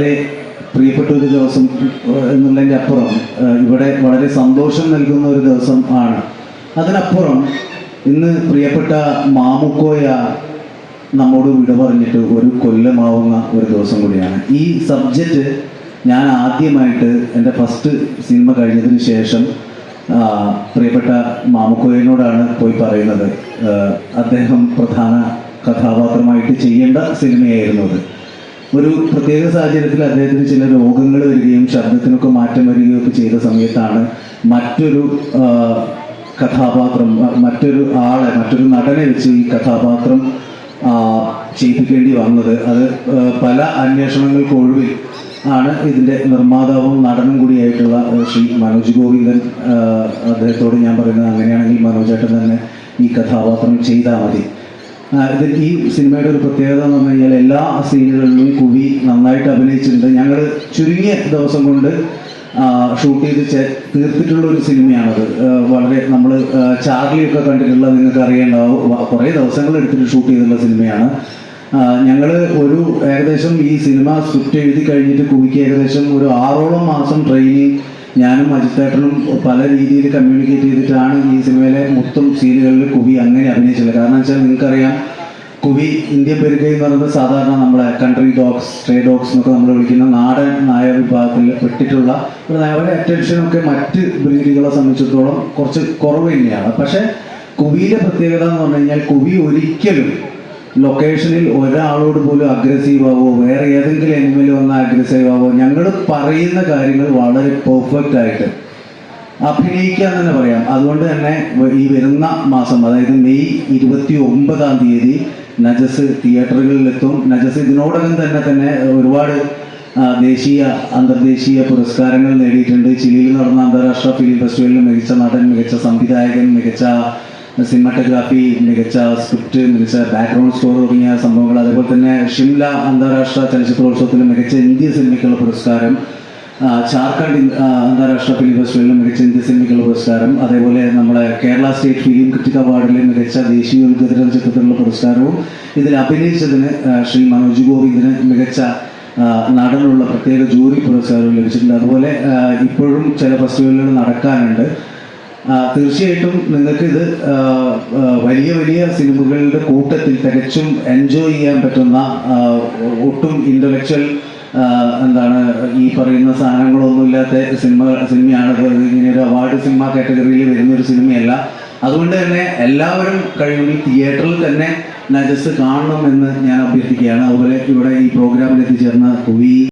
വളരെ പ്രിയപ്പെട്ട ഒരു ദിവസം എന്നുള്ളതിന്റെ അപ്പുറം ഇവിടെ വളരെ സന്തോഷം നൽകുന്ന ഒരു ദിവസം ആണ്. അതിനപ്പുറം ഇന്ന് പ്രിയപ്പെട്ട മാമുക്കോയ നമ്മോട് വിട പറഞ്ഞിട്ട് ഒരു കൊല്ലമാവുന്ന ഒരു ദിവസം കൂടിയാണ്. ഈ സബ്ജക്റ്റ് ഞാൻ ആദ്യമായിട്ട് എന്റെ ഫസ്റ്റ് സിനിമ കഴിഞ്ഞതിന് ശേഷം പ്രിയപ്പെട്ട മാമുക്കോയനോടാണ് പോയി പറയുന്നത്. അദ്ദേഹം പ്രധാന കഥാപാത്രമായിട്ട് ചെയ്യേണ്ട സിനിമയായിരുന്നു അത്. ഒരു പ്രത്യേക സാഹചര്യത്തിൽ അദ്ദേഹത്തിന് ചില രോഗങ്ങൾ വരികയും ശബ്ദത്തിനൊക്കെ മാറ്റം വരികയും ഒക്കെ ചെയ്ത സമയത്താണ് മറ്റൊരു കഥാപാത്രം മറ്റൊരു ആളെ മറ്റൊരു നടനെ വെച്ച് ഈ കഥാപാത്രം ചെയ്യിപ്പിക്കേണ്ടി വന്നത്. അത് പല അന്വേഷണങ്ങൾക്കൊടുവിൽ ആണ് ഇതിന്റെ നിർമ്മാതാവും നടനും കൂടിയായിട്ടുള്ള ശ്രീ മനോജ് ഗോവിന്ദൻ അദ്ദേഹത്തോട് ഞാൻ പറയുന്നത് അങ്ങനെയാണെങ്കിൽ മനോജേട്ടൻ തന്നെ ഈ കഥാപാത്രം ചെയ്താൽ മതി. ഇത് ഈ സിനിമയുടെ ഒരു പ്രത്യേകത എന്ന് പറഞ്ഞു കഴിഞ്ഞാൽ എല്ലാ സീനുകളിലും കുവി നന്നായിട്ട് അഭിനയിച്ചിട്ടുണ്ട്. ഞങ്ങൾ ചുരുങ്ങിയ ദിവസം കൊണ്ട് ഷൂട്ട് ചെയ്ത് തീർത്തിട്ടുള്ള ഒരു സിനിമയാണത്. വളരെ നമ്മൾ ചാർലിയൊക്കെ കണ്ടിട്ടുള്ള നിങ്ങൾക്ക് അറിയേണ്ടാവും കുറേ ദിവസങ്ങൾ എടുത്തിട്ട് ഷൂട്ട് ചെയ്തിട്ടുള്ള സിനിമയാണ്. ഞങ്ങൾ ഒരു ഏകദേശം ഈ സിനിമ സ്ക്രിപ്റ്റ് എഴുതി കഴിഞ്ഞിട്ട് കുവിക്ക് ഏകദേശം ഒരു ആറോളം മാസം ട്രെയിനിങ് ഞാനും അജിത്തേട്ടനും പല രീതിയിൽ കമ്മ്യൂണിക്കേറ്റ് ചെയ്തിട്ടാണ് ഈ സിനിമയിലെ മൊത്തം സീനുകളിൽ കുവി അങ്ങനെ അഭിനയിച്ചത് കാരണം വെച്ചാൽ നിങ്ങൾക്കറിയാം കുവി ഇന്ത്യ പെരുകൈ എന്ന് പറയുന്നത് സാധാരണ നമ്മളെ കൺട്രി ഡോഗ്സ് സ്ട്രേ ഡോഗ്സ് എന്നൊക്കെ നമ്മൾ വിളിക്കുന്ന നാടൻ നായ വിഭാഗത്തിൽ പെട്ടിട്ടുള്ള ഒരു അവരുടെ അറ്റൻഷനൊക്കെ മറ്റ് ബ്രീഡുകളെ സംബന്ധിച്ചിടത്തോളം കുറച്ച് കുറവ് തന്നെയാണ്. പക്ഷേ കുവിയുടെ പ്രത്യേകത എന്ന് പറഞ്ഞു കഴിഞ്ഞാൽ കുവി ഒരിക്കലും ലൊക്കേഷനിൽ ഒരാളോട് പോലും അഗ്രസീവ് ആവോ വേറെ ഏതെങ്കിലും എനിമൽ വന്ന അഗ്രസീവ് ആവോ ഞങ്ങൾ പറയുന്ന കാര്യങ്ങൾ വളരെ പെർഫെക്റ്റ് ആയിട്ട് അഭിനയിക്കാൻ തന്നെ പറയാം. അതുകൊണ്ട് തന്നെ ഈ വരുന്ന മാസം അതായത് മെയ് ഇരുപത്തി ഒമ്പതാം തീയതി നജസ് തിയേറ്ററുകളിലെത്തും. നജസ് ഇതിനോടകം തന്നെ തന്നെ ഒരുപാട് ദേശീയ അന്തർദേശീയ പുരസ്കാരങ്ങൾ നേടിയിട്ടുണ്ട്. ചിലിയിൽ നടന്ന അന്താരാഷ്ട്ര ഫിലിം ഫെസ്റ്റിവലിൽ മികച്ച നടൻ മികച്ച സംവിധായകൻ മികച്ച സിനിമാറ്റോഗ്രാഫി മികച്ച സ്ക്രിപ്റ്റ് മികച്ച ബാക്ക്ഗ്രൗണ്ട് സ്കോർ തുടങ്ങിയ സംഭവങ്ങൾ. അതേപോലെ തന്നെ ഷിംല അന്താരാഷ്ട്ര ചലച്ചിത്രോത്സവത്തിൽ മികച്ച ഇന്ത്യ സിനിമയ്ക്കുള്ള പുരസ്കാരം. ജാർഖണ്ഡ് അന്താരാഷ്ട്ര ഫിലിം ഫെസ്റ്റിവലിൽ മികച്ച ഇന്ത്യ സിനിമയ്ക്കുള്ള പുരസ്കാരം. അതേപോലെ നമ്മുടെ കേരള സ്റ്റേറ്റ് ഫിലിം ക്രിറ്റിക് അവാർഡിലെ മികച്ച ദേശീയ ചിത്രത്തിനുള്ള പുരസ്കാരവും ഇതിൽ അഭിനയിച്ചതിന് ശ്രീ മനോജ് ഗോവിന്ദിന് മികച്ച നടനുള്ള പ്രത്യേക ജൂറി പുരസ്കാരവും ലഭിച്ചിട്ടുണ്ട്. അതുപോലെ ഇപ്പോഴും ചില ഫെസ്റ്റിവലുകൾ നടക്കാനുണ്ട്. തീർച്ചയായിട്ടും നിങ്ങൾക്ക് ഇത് വലിയ വലിയ സിനിമകളുടെ കൂട്ടത്തിൽ തികച്ചും എൻജോയ് ചെയ്യാൻ പറ്റുന്ന ഒട്ടും ഇന്റലക്ച്വൽ എന്താണ് ഈ പറയുന്ന സാധനങ്ങളൊന്നും ഇല്ലാത്ത സിനിമ സിനിമയാണ്. ഇങ്ങനെ ഒരു അവാർഡ് സിനിമ കാറ്റഗറിയിൽ വരുന്ന ഒരു സിനിമയല്ല. അതുകൊണ്ട് തന്നെ എല്ലാവരും കഴിയുമെങ്കിൽ തിയേറ്ററിൽ തന്നെ നജസ് കാണണമെന്ന് ഞാൻ അഭ്യർത്ഥിക്കുകയാണ്. അതുപോലെ ഇവിടെ ഈ പ്രോഗ്രാമിൽ എത്തിച്ചേർന്ന കുവി